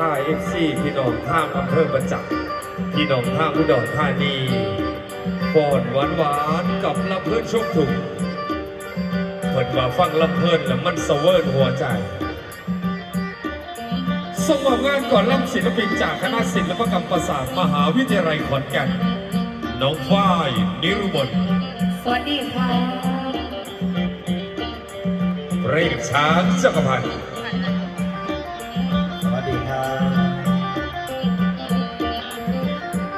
ผ้าเอฟซีพี่น้องท่ามอำเภอประจักษ์พี่น้องท่ามอุดรธานีฟอนหวานหวานๆกับลำเพื่อนชกถุงเพิ่นว่าฟังลำเพิ่นแล้วมันสะเวิร์นหัวใจส่งมอบงานก่อนล่ำศิลปินจากคณะศิลปกรรมประสาทมหาวิทยาลัยขอนแก่นน้องฝ้ายนิรุบลสวัสดีค่ะเร่งช้างจักรพันธ์สวัสดีครับ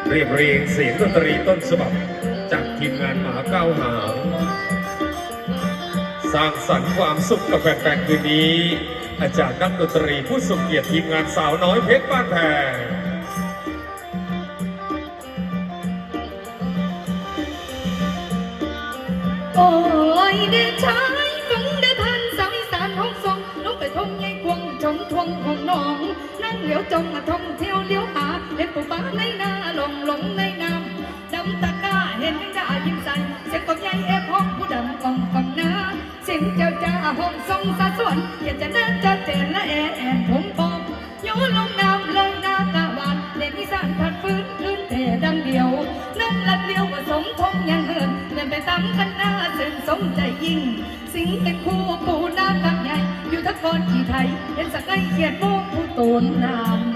เรียบเรียงเสียงดนตรีต้นฉบับ จากทีมงานหมาเก้าหาง สร้างสรรค์ความสุขกับแฟนๆคืนนี้ อาจารย์นักดนตรีผู้ทรงเกียรติทีมงานสาวน้อยเพชรบ้านแพงโอ้ยเด็กช ทวงของน้อง นั่งเหลียวจงมาท่องเที่ยวเลี้ยวหาเห็นปูป้าในนาหลงหลงในน้ำดำตะก้าเห็นยังดายิ้มใสเสียงกบใหญ่เอฟห้องผู้ดำกองกองนาเสียงเจ้าจ้าห้องทรงสะสวนอยากจะเดินจะเจนและแอแอนผมปองโยนลงน้ำเลยหน้ากะวานเล่นอีสานผัดฟื้นพื้นแต่ดังเดียวนั่งลัดเลี้ยวผสมทงยังเหินเดินไปตามกันหน้าซึ่งสมใจยิ่ง สิงเป็นคู่ปูน้ำคำใหญ่ อยู่ทั้งคนขี่ไทยเห็นสกายเขียนโมกผู้ตูนน้ำ